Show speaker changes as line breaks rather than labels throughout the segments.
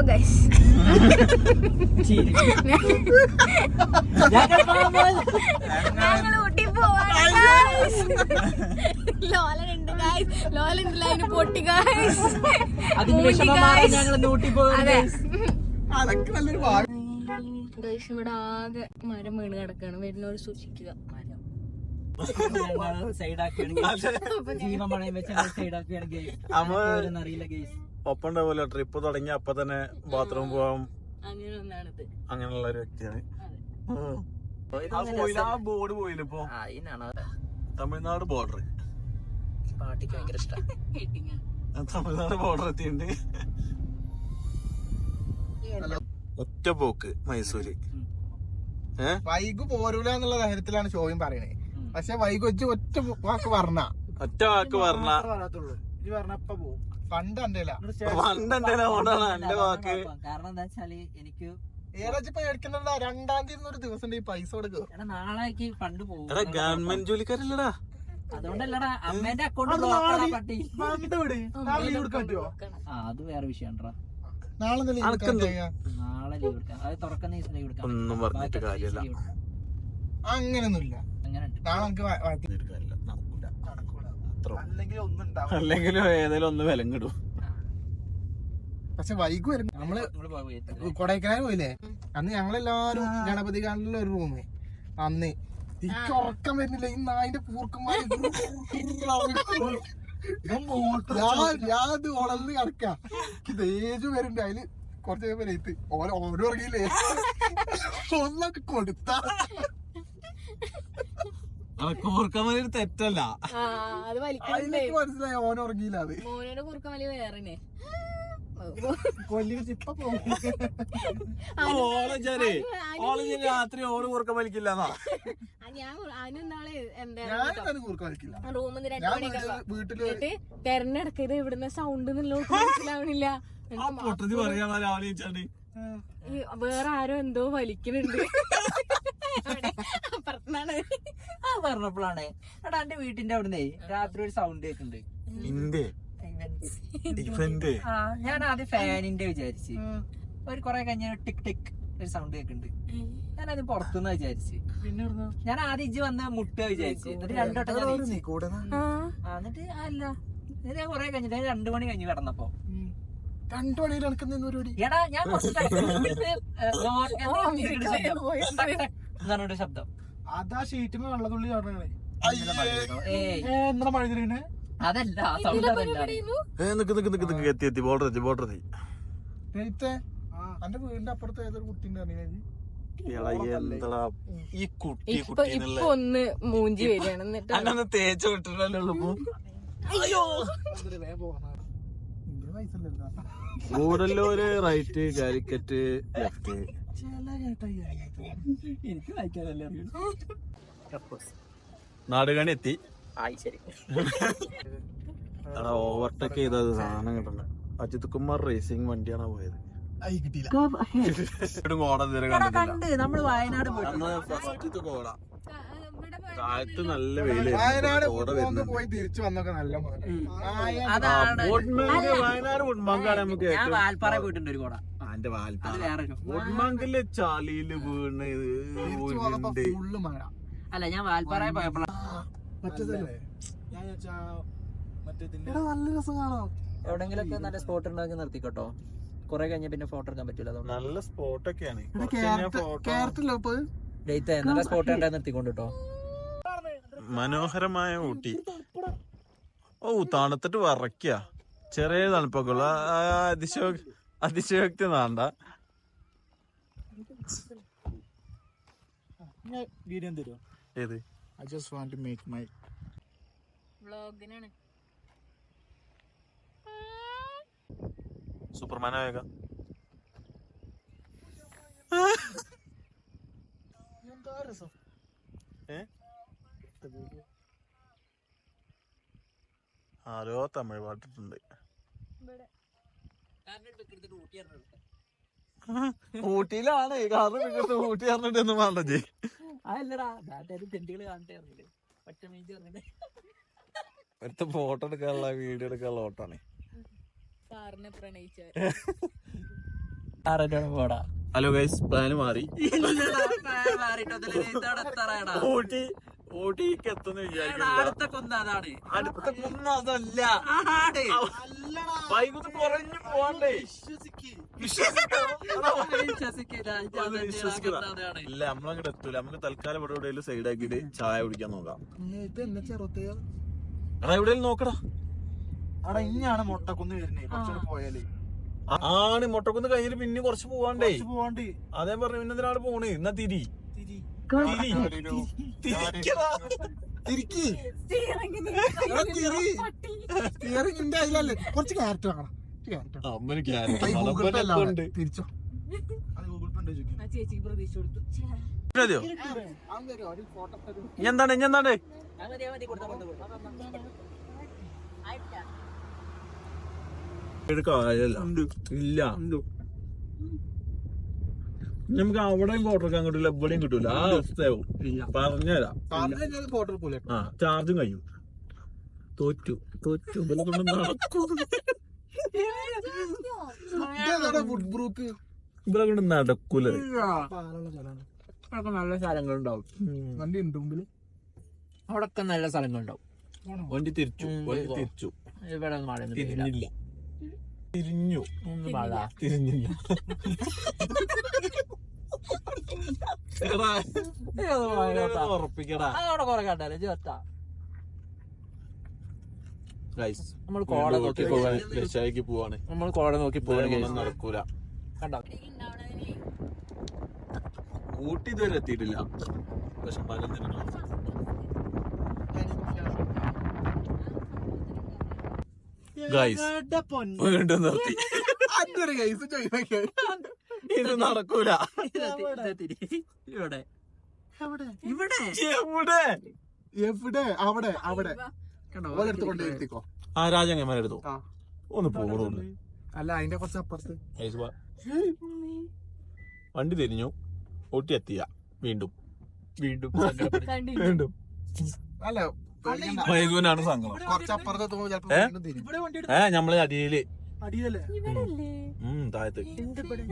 Hello guys ഞങ്ങൾ ഊട്ടി പോവാണ് ലോലനുണ്ട് guys ലോലനുണ്ട് അതിന് പൊട്ടി ഗൈസ്
അതിന് വിഷമമാറാൻ ഞങ്ങൾ നൂട്ടി
അതെ.
അതൊക്കെ നല്ലൊരു വാക്ക്
ഗൈസ് ഇവിടെ ആകെ മരം വീണ് കിടക്കാണ്. വരുന്നവർ സൂക്ഷിക്കുക.
അറിയില്ല ഗേസ്
ഒപ്പം ഉണ്ടാവുമല്ലോ ട്രിപ്പ് തുടങ്ങി അപ്പൊ തന്നെ ബാത്റൂം പോവാം.
അങ്ങനെ ഒന്നാണിത്
അങ്ങനെയുള്ള ഒരു വ്യക്തിയാണ്. ബോർഡ് പോയില്ല ഇപ്പൊ? തമിഴ്നാട് ബോർഡർ
പാട്ടിക്ക് ഭയങ്കര ഇഷ്ടം.
തമിഴ്നാട് ബോർഡർ എത്തിയിട്ടുണ്ട്. ഒറ്റ പോക്ക് മൈസൂര്.
വൈകു പോരൂല എന്നുള്ള കാര്യത്തിലാണ് ഷോയും പറയണേ. പക്ഷെ വൈകു വെച്ച് ഒറ്റ വാക്ക് പറഞ്ഞ.
ഒറ്റ വാക്ക് പറഞ്ഞ
ഇത് പറഞ്ഞപ്പ എന്റെ
എന്റെ എന്റെ വാക്ക്.
കാരണം എന്താ വെച്ചാൽ എനിക്ക്
ഏതാച്ചിപ്പോ രണ്ടാം തീയതി ഒരു ദിവസം ഈ പൈസ കൊടുക്കുക
നാളേക്ക് ഫണ്ട് പോകും.
എടാ ഗവൺമെന്റ് ജോലിക്കാരല്ലടാ.
അതുകൊണ്ടല്ലടാ അമ്മേന്റെ അക്കൗണ്ട് പട്ടി. അത് വേറെ വിഷയണ്ടാ
നാളെ
നാളെ ലീവ് എടുക്കാം. അത് തുറക്കുന്ന ദിവസം ലീവ് എടുക്കാം
ഒന്നും പറഞ്ഞിട്ട് കാര്യമില്ല.
അങ്ങനെയൊന്നുമില്ല.
അങ്ങനെ
നാളെ നമുക്ക്
അത്ര
അല്ലെങ്കിൽ
ഏതെങ്കിലും ഒന്ന് വിലം കിടും
പക്ഷെ വൈകു വരും
നമ്മൾ.
കൊടൈക്കനാൽ പോയില്ലേ? അന്ന് ഞങ്ങളെല്ലാരും ഗണപതി കാണുന്ന ഒരു റൂമ് അന്ന്. എനിക്ക് ഉറക്കം വരുന്നില്ല. ഈ നായിന്റെ പൂർക്കന്മാര് ഞാൻ ഇത് ഉണർന്ന് കിടക്കാം. എനിക്ക് ദേഷ്യം വരുന്നുണ്ട്. അതിൽ കുറച്ച് കഴിയുമ്പോ ഓരോ ഉറങ്ങിയില്ലേ? ഒന്നൊക്കെ കൊടുത്ത.
കൂർക്കമ്മ തെറ്റല്ല.
ആ അത്
മനസ്സിലായി ഓൻ ഉറങ്ങിയില്ല അത്.
മോനോട് കൂർക്കമലി വേറെ
രാത്രി ഓൾ കൂർക്കം
വലിക്കില്ല
റൂമിൽ നിന്ന്
ഞാൻ
മണിയൊക്കെ
വീട്ടിൽ വീട്ടിൽ
എന്നിട്ട് തെരഞ്ഞെടുക്ക ഇത് ഇവിടുന്ന് സൗണ്ട് മനസ്സിലാവണില്ല.
പറയാ രാവിലെ
ചേട്ടി വേറെ ആരോ എന്തോ വലിക്കുന്നുണ്ട് അവിടെ അപ്പുറത്തുനിന്നാണ്.
ആ പറഞ്ഞപ്പോഴാണ്. എടാ എന്റെ വീട്ടിന്റെ അവിടുന്ന് രാത്രി ഒരു സൗണ്ട് കേൾക്കുന്നുണ്ട് ആ ഞാൻ ആദ്യം ഫാനിന്റെ വിചാരിച്ച്. ഒരു കൊറേ കഴിഞ്ഞ ടിക് ടിക് ഒരു സൗണ്ട് കേൾക്കുന്നുണ്ട് ഞാനത് പുറത്തുനിന്ന് വിചാരിച്ച്.
പിന്നെ
ഞാൻ ആദ്യം ഇജ്ജ് വന്ന മുട്ട വിചാരിച്ച്. എന്നിട്ട് രണ്ടോട്ടം എന്നിട്ട് അല്ല ഞാൻ കൊറേ കഴിഞ്ഞിട്ട് ഞാൻ രണ്ടു മണി കഴിഞ്ഞ് കിടന്നപ്പോ.
രണ്ടു മണിയിൽ നടക്കുന്ന പരിപാടി
എടാ ഞാൻ കുറച്ച് എന്താണ് ശബ്ദം.
അതാ ഷീറ്റിന് വെള്ളത്തുള്ളി ചാടണേ എന്താ മഴ തരുന്നേ
അതല്ല ആ സൗണ്ട് അതല്ല.
ഏ നിക്ക് നിക്ക് നിക്ക് നിക്ക് എത്തി എത്തി ബോർഡർ എത്തി ബോർഡർ എത്തി.
നെയ്ത്തെ അന്റെ വീടിന്റെ അപ്പുറത്ത് ഏതൊരു കുട്ടീന്റെ അറിയാം
എടാ, എന്താടാ? ഈ കുട്ടി
ഇപ്പൊ
കുട്ടീന്നുള്ള
ഇപ്പൊ ഒന്ന് മൂഞ്ചി വരികയാണ് എന്നിട്ട്.
അങ്ങനെ തേച്ച് വിട്ടിട്ടല്ലേ ഉള്ളൂ
ഇന്റെ പൈസ ഇല്ലല്ലോ
ഗൂഡല്ലൂര് റൈറ്റ് കാലിക്കറ്റ് ലെഫ്റ്റ്
എനിക്ക് വായിക്കാനല്ലേ അറിയൂ
നാടുകാണി എത്തി
ആയി ശരി
എടാ ഓവർടേക്ക് ചെയ്തത് സാധനം കിട്ടണ്ട. അജിത് കുമാർ റേസിംഗ് വണ്ടിയാണ് പോയത്.
കണ്ട്. നമ്മൾ വയനാട്
നല്ല വെയിൽ
പോയി തിരിച്ചു വന്നൊക്കെ നല്ല. വയനാട്
അതാണ്.
നമുക്ക്
ഞാൻ വാൽപ്പാറ പോയിട്ടുണ്ട് ഒരു കൂടെ.
എന്റെ വാൽപ്പാറ ചളിയിൽ വീണ്
ഫുള്ള് മഴ.
അല്ല ഞാൻ വാൽപ്പാറ പോയപ്പോഴാണ്
മറ്റേതല്ലേ? ഞാൻ വിചാരിച്ചാ മറ്റേതിന്റെ എടാ നല്ല രസം കാണാം
എവിടെങ്കിലും ഒക്കെ നല്ല സ്പോട്ട് ഉണ്ടാക്കി നിർത്തിക്കോട്ടോ. കൊറേ കഴിഞ്ഞ പിന്നെ ഫോട്ടോ എടുക്കാൻ പറ്റൂല
നല്ല സ്പോട്ടൊക്കെയാണ്
ഇപ്പൊ
ഡേറ്റ് നല്ല സ്പോട്ട് ഉണ്ടായി നിർത്തിക്കൊണ്ട് കേട്ടോ
മനോഹരമായ ഊട്ടി. ഓ തണുത്തിട്ട് വറക്കിയ ചെറിയ തണുപ്പൊക്കെ ഉള്ള. അതിശയോ- അതിശയോക്തി വേണ്ട
വീഡിയോ തരുമോ
ഏത്?
I just want to make my
വ്ളോഗിനാണ്.
Superman വേഗം.
എന്താ രസം?
ഏ? ആരോ തമിഴ് പാട്ടിട്ടുണ്ട്. ഊട്ടിയിലാണ്. കാരണം നിങ്ങൾക്ക് ഊട്ടി പറഞ്ഞിട്ടൊന്നും വേണ്ട ജി
അതല്ലടാ നാട്ടുകാർ കാണട്ടെ പറഞ്ഞിട്ട്.
ഒരുത്ത ഫോട്ടോ എടുക്കാനുള്ള വീഡിയോ എടുക്കാനുള്ള ഓട്ടാണ്.
സാറിനെ
പോടാ?
ഹലോ ഗൈസ് പ്ലാൻ മാറി. ഊട്ടി ഊട്ടിക്ക് എത്തുന്ന വിചാരിക്കുന്നു
അടുത്ത കുന്ന അതാണ്.
അടുത്ത കുന്ന അതല്ല. വൈകുന്നേരം കുറഞ്ഞു പോവാണ്ടേ. ഇല്ല നമ്മളങ്ങോട്ട് എത്തൂല. നമുക്ക് തൽക്കാലം ഇവിടെ എവിടെയെങ്കിലും സൈഡ് ആക്കിയിട്ട് ചായ കുടിക്കാൻ നോക്കാം. എടാ എവിടെയെങ്കിലും നോക്കടാ.
അവിടെ ഇനിയാണ് മുട്ടക്കുന്ന് വരുന്നത് കുറച്ചുകൂടെ
പോയാൽ. ആണ്. മുട്ടക്കുന്ന് കഴിഞ്ഞിട്ട് പിന്നെ കുറച്ച് പോവാണ്ടേ.
പോവാണ്ട്.
അതേ പറഞ്ഞു പിന്നെ എന്തിനാണ് പോണ്? എന്നാ തിരി.
തിരി.
തിരി.
തിരിക്ക്. സ്റ്റിയറിംഗിന്റെ അതിലല്ലേ? കുറച്ച് ക്യാരറ്റ് വാങ്ങണം ക്യാരറ്റ്
അമ്മന് ക്യാരറ്റ്
തിരിച്ചോ.
എന്താണ് എന്താണ്
കൊടുത്തോ.
ഇല്ല. നമുക്ക് അവിടെയും ഫോട്ടോ എടുക്കാൻ കിട്ടില്ല ഇവിടെയും കിട്ടൂല. ആ അവസ്ഥയാവും പറഞ്ഞുതരാം.
പോലെ
ആ ചാർജും കഴിയും. തോറ്റു. തോറ്റു. ഇവിടെ കൊണ്ട് നടക്കും?
ഫുഡ് ബ്രൂക്ക്
ഇവരെ കൊണ്ട് നടക്കൂല.
നല്ല സ്ഥലങ്ങളുണ്ടാവും.
വണ്ടി ഉണ്ട്
അവിടൊക്കെ നല്ല സ്ഥലങ്ങളുണ്ടാവും.
വണ്ടി തിരിച്ചു. വണ്ടി. തിരിച്ചു.
ഇവിടെ ഒന്നും മഴയൊന്നും
തിരിഞ്ഞില്ല. തിരിഞ്ഞു.
മഴ
തിരിഞ്ഞില്ല.
അതവിടെ കുറെ കണ്ടല്ലേ ചേർത്താ നമ്മൾ കോട നോക്കി
പോവാണ്.
നമ്മൾ കോട നോക്കി
പോവാണ് നടക്കൂല.
കണ്ടോ?
ഊട്ടി ഇതുവരെ എത്തിയിട്ടില്ല. പക്ഷെ തിന്നണം ഗൈസ് വീണ്ടും നിർത്തി.
അതൊരു ഗൈസ് ചോദിക്കാൻ
ഇത് നടക്കൂല.
ഇവിടെ.
എവിടെ?
ഇവിടെ.
എവിടെ?
എവിടെ? അവിടെ അവിടെ.
കണ്ടോ
ഓലെടുത്ത് കൊണ്ട് എത്തിക്കോ
ആ രാജങ്ങന്മാരെ എടുത്തു. ഒന്ന് പോകണു
അല്ല അതിന്റെ കുറച്ച് അപ്പുറത്ത്
വണ്ടി തിരിഞ്ഞു. ഊട്ടി എത്തിയ വീണ്ടും.
വീണ്ടും
വീണ്ടും.
അല്ല.
വൈകുവിനാണ് സങ്കടം.
കുറച്ച് അപ്പുറത്ത് എത്തുമ്പോ ചിലപ്പോ
ഏ?
വീണ്ടും തിരിയും.
ഏ നമ്മൾ അടിയിൽ
അടിയല്ലേ
ഉം താഴത്ത്.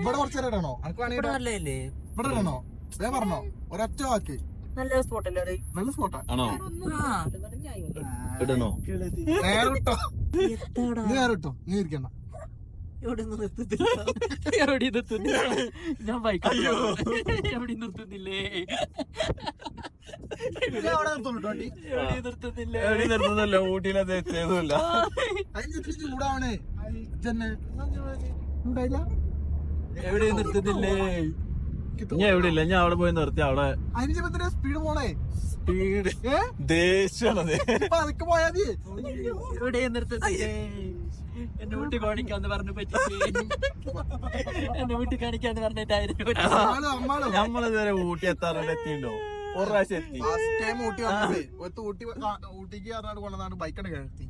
ഇവിടെ കുറച്ച് നേരം ഇടണോ ഇവിടെ ഇടണോ ഞാൻ പറഞ്ഞോ ഒരൊറ്റ വാക്ക്.
നല്ല സ്പോട്ടല്ലേ
നല്ല സ്പോട്ടാ.
ആണോ? ഇടണോ?
നീ നീ ഇരിക്കണ്ട.
എവിടെ നിർത്തുന്നില്ല? എവിടെ നിർത്തുന്നില്ല? ഞാൻ ബൈക്ക് എവിടെ നിർത്തുന്നില്ലേ? എവിടെ നിർത്തുന്നില്ല?
അതിന് ചൂടാവണേ.
നിർത്തുന്നില്ലേ?
ഞാൻ എവിടെ ഇല്ല ഞാൻ അവിടെ പോയി നിർത്തി അവിടെ.
അതിന് സ്പീഡ് പോണേ?
സ്പീഡ് ദേഷ്യാണത്
ഇപ്പൊ അതൊക്കെ പോയാ മതി.
എവിടെ നിർത്തുന്നില്ലേ? എന്നെ വീട്ടിൽ കാണിക്കാന്ന് പറഞ്ഞു പറ്റി എന്നെ വീട്ടിൽ കാണിക്കാന്ന് പറഞ്ഞിട്ടായിരുന്നു
നമ്മളിതുവരെ ഊട്ടി എത്താറുണ്ട് എത്തിണ്ടോ ഒരു പ്രാവശ്യം എത്തി.
ലാസ്റ്റ് ടൈം ഊട്ടി വന്നേ ഒത്ത് ഊട്ടി വ- ആ, ഊട്ടിക്ക് പറഞ്ഞാണ്ട് കൊണ്ടുവന്നാണ് ബൈക്കാണ് കിടത്തി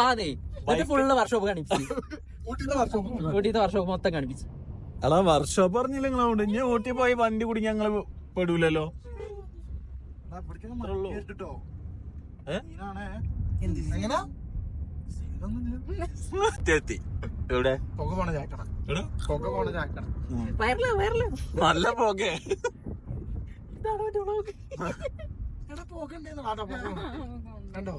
ആന്നേ എന്നിട്ട് ഫുള്ള് വർക്ക്ഷോപ്പ് കാണിപ്പിച്ചു.
ഊട്ടിന്റെ വർഷം
ഊട്ടിത്തെ വർക്ക്ഷോപ്പ് മൊത്തം കാണിപ്പിച്ചു.
അതാ വർക്ക്ഷോപ്പ് പറഞ്ഞില്ല നിങ്ങളോട് ഇനി ഊട്ടി പോയി വണ്ടി കുടി ഞങ്ങൾ പെടൂലല്ലോ.
കേട്ടോ
ഏ?
എങ്ങനെ?
എത്തി എത്തി. എവിടെ?
പുക പോണ ചാക്കണം
എവിടെ?
പുക പോണ ചാക്കണം
വയറിൽ വയറിൽ.
നല്ല പോകെ
എടാ പുക ഉണ്ടേന്ന് ആടാ പുക പോണ. കണ്ടോ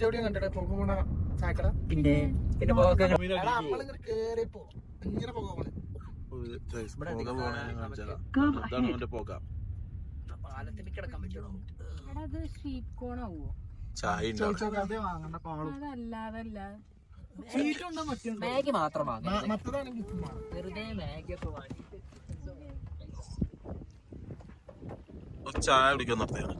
എവിടെയും കണ്ടേ പുക പോണ ചാക്കട
പിന്നെ പിന്നെ
നമ്മളിങ്ങനെ കേറിയപ്പോ ഇങ്ങനെ പോകണേ
മാഗി മാത്രം വെറുതെ മാഗി ഒക്കെ വാങ്ങിയിട്ട്
ഒരു ചായ കുടിക്കാൻ നിർത്തിയാണ്.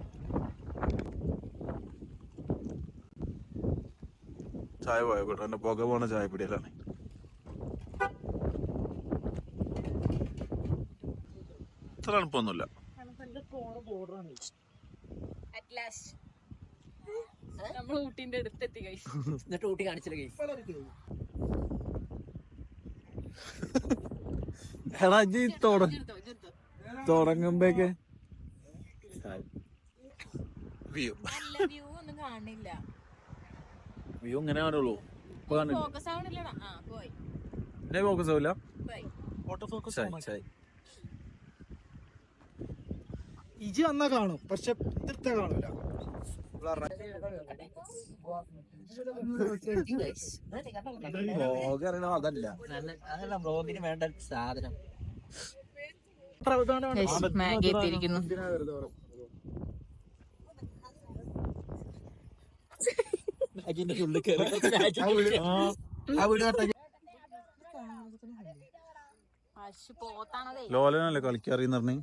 ചായ പോയ കേട്ടോ എന്റെ പുക പോണ ചായ പിടിയിലാണ് ഇത്ര എളുപ്പമൊന്നുമില്ല
നമ്മൾ ഊട്ടിന്റെ അടുത്തെത്തി കഴിച്ചു
എന്നിട്ട് ഊട്ടി കാണിച്ചില്ല
എടാ ഇജ്ജ് ഈ തുട തുടങ്ങുമ്പോഴേക്ക് വ്യൂ
ഒന്നും കാണില്ല.
വ്യൂ ഇങ്ങനെ കാണുള്ളൂ. ഇപ്പൊ കാണില്ല.
ഫോക്കസ് ആവണില്ലടാ ആ പോയി.
എന്നെ ഫോക്കസ് ആവില്ല?
ഇജി വന്നാ കാണും പക്ഷെ ഇതിർത്ത കാണൂല.
അതല്ല.
അതല്ല ബ്ലോഗിന് വേണ്ട സാധനം.
മാഗി എത്തിയിരിക്കുന്നു.
അതിന്റെ ഉള്ളിൽ കയറി
ആ വീട്
പോത്താണതേ.
ലോലനല്ലേ കളിക്കറിയെന്ന് പറഞ്ഞു?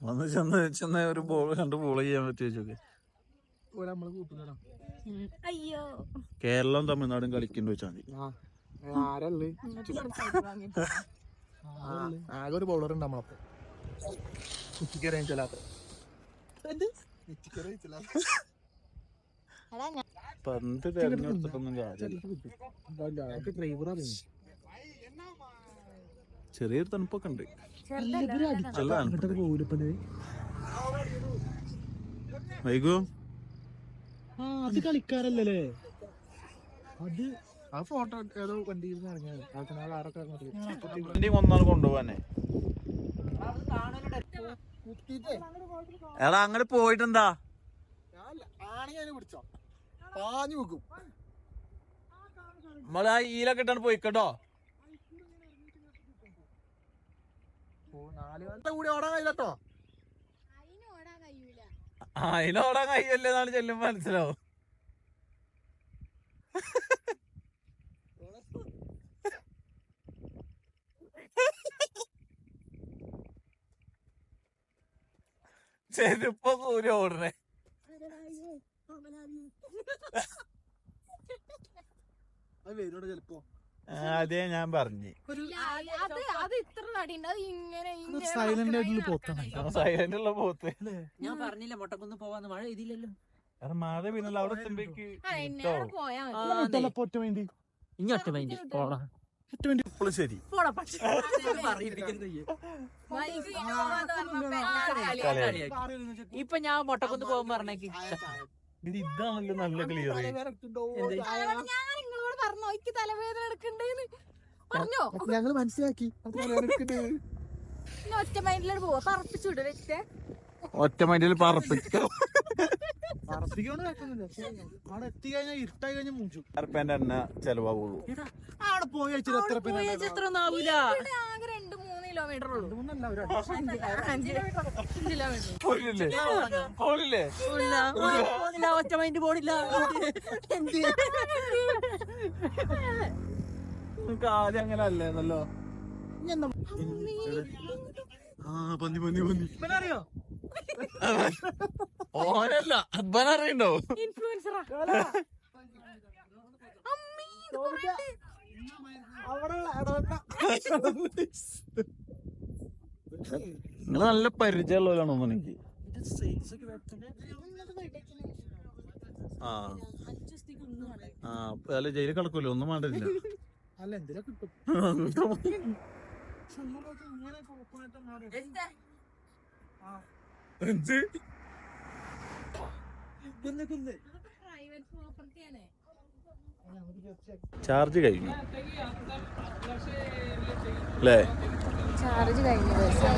വന്ന് ചെന്ന് ചെന്ന് ഒരു ബോൾ രണ്ട് ബോൾ ചെയ്യാൻ
അയ്യോ.
കേരളം തമിഴ്നാടും കളിക്കുന്നു വെച്ചാൽ മതി.
ആകെ ഒരു ബൗളർ ഉണ്ട് നമ്മളപ്പോ. ഉച്ചക്കറി ചെല്ലാത്ത ഉച്ചക്കറി ചെല്ലാത്ത
പന്ത് തെരഞ്ഞെടുത്തിട്ടൊന്നും കാര്യമില്ല. ചെറിയൊരു തണുപ്പൊക്കെ ഉണ്ട്. വൈകു?
ആ അത് കളിക്കാരല്ലേ അത് ആ ഫോട്ടോ ഏതോ വണ്ടിയിൽ നിന്ന് ഇറങ്ങിയത്
കൊണ്ടുപോവാനെ. എടാ അങ്ങോട്ട് പോയിട്ടെന്താ?
ആണെങ്കിൽ അതിനെ പിടിച്ചോ. പാഞ്ഞു വെക്കും.
നമ്മൾ ആ ഈലൊക്കെ ഇട്ടാണ് പോയിക്കട്ടോ.
കൂടി ഓടാൻ കഴിയില്ലട്ടോ.
ഓടാൻ കഴിയല്ലേ എന്നാണ് ചെല്ലുമ്പോ മനസ്സിലാവും. ചെരുപ്പൊ കൂരി ഓടണേ
വരുന്നുണ്ട് ചെലപ്പോ.
അതേ ഞാൻ പറഞ്ഞു.
അത് അത് ഇത്ര നടിയുണ്ട് അത് ഇങ്ങനെ
സൈലന്റ് ആയിട്ടുള്ള പോത്താണ്.
സൈലന്റ് ഉള്ള പോത്ത്.
ഞാൻ പറഞ്ഞില്ല മുട്ടക്കുന്ന് പോവാന്ന്. മഴ ഇതില്ലല്ലോ
കാരണം മഴ പിന്നല്ല അവിടെ എത്തുമ്പോഴേക്ക്
ഒറ്റ വേണ്ടി
ഇങ്ങോട്ട് മൈൻഡ് പോടാ
ഇപ്പോഴും ശരി.
ഇപ്പൊ ഞാൻ മുട്ടക്കുന്ന് പോകാൻ പറഞ്ഞേക്ക്.
ഇത് ഇതാണല്ലോ നല്ല ക്ലിയർ
നിങ്ങളോട് പറഞ്ഞോ എനിക്ക് തലവേദന എടുക്കണ്ടേന്ന്. പറഞ്ഞോ?
ഞങ്ങൾ മനസ്സിലാക്കി.
ഒറ്റ മൈൻഡിൽ പോവാ. പറപ്പിച്ചു വിടും വെച്ചേ.
ഒറ്റ മൈൻഡിൽ
പക്ഷേ അവിടെ എത്തി കഴിഞ്ഞാൽ ഇരുട്ടായി കഴിഞ്ഞാൽ മൂച്ചു
അരപ്പേന്റെ എണ്ണ ചെലവാകുള്ളൂ.
അവിടെ പോയി വെച്ചിട്ട് എത്ര
കിലോമീറ്റർ ഉള്ളൂ.
ഒറ്റ മൈൻഡ് പോണില്ല.
ആദ്യം അങ്ങനെ അല്ലേന്നല്ലോ ആ പന്നി പന്നി പന്നി.
അറിയോ
ഓനല്ല അബ്ബനറിയണ്ടോ
ഇൻഫ്ലുവൻസറാ.
നിങ്ങൾ
നിങ്ങൾ നല്ല പരിചയമുള്ളവരാണോ എനിക്ക്. ആ. ആ അല്ല ജയിലിൽ കിടക്കൂല്ലോ ഒന്നും വേണ്ടില്ല
അല്ല എന്തിനാ കിട്ടും? ഇങ്ങനെ കുഴപ്പമായിട്ട് മാറി.
എന്ത്? ചാർജ് കഴിഞ്ഞു. അല്ലേ?
ചാർജ് കഴിഞ്ഞു ദിവസം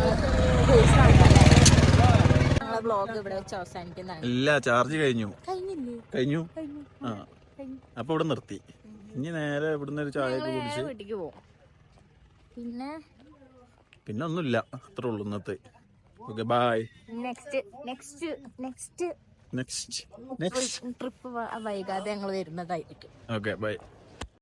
ഞങ്ങളെ ബ്ലോഗ് ഇവിടെ വെച്ച് അവസാനിക്കുന്നതാണ്.
ഇല്ല ചാർജ് കഴിഞ്ഞു.
കഴിഞ്ഞില്ലേ?
കഴിഞ്ഞു? ആ. അപ്പൊ ഇവിടെ നിർത്തി. ഇനി നേരെ ഇവിടുന്ന് ഒരു ചായ കുടിച്ച്.
പിന്നെ?
പിന്നെ ഒന്നുമില്ല. അത്രേ ഉള്ളൂ ഇന്നത്തെ. Okay bye
next next next
next next
trip വൈകാതെ ഞങ്ങൾ വരുന്നതായിരിക്കും.
Okay bye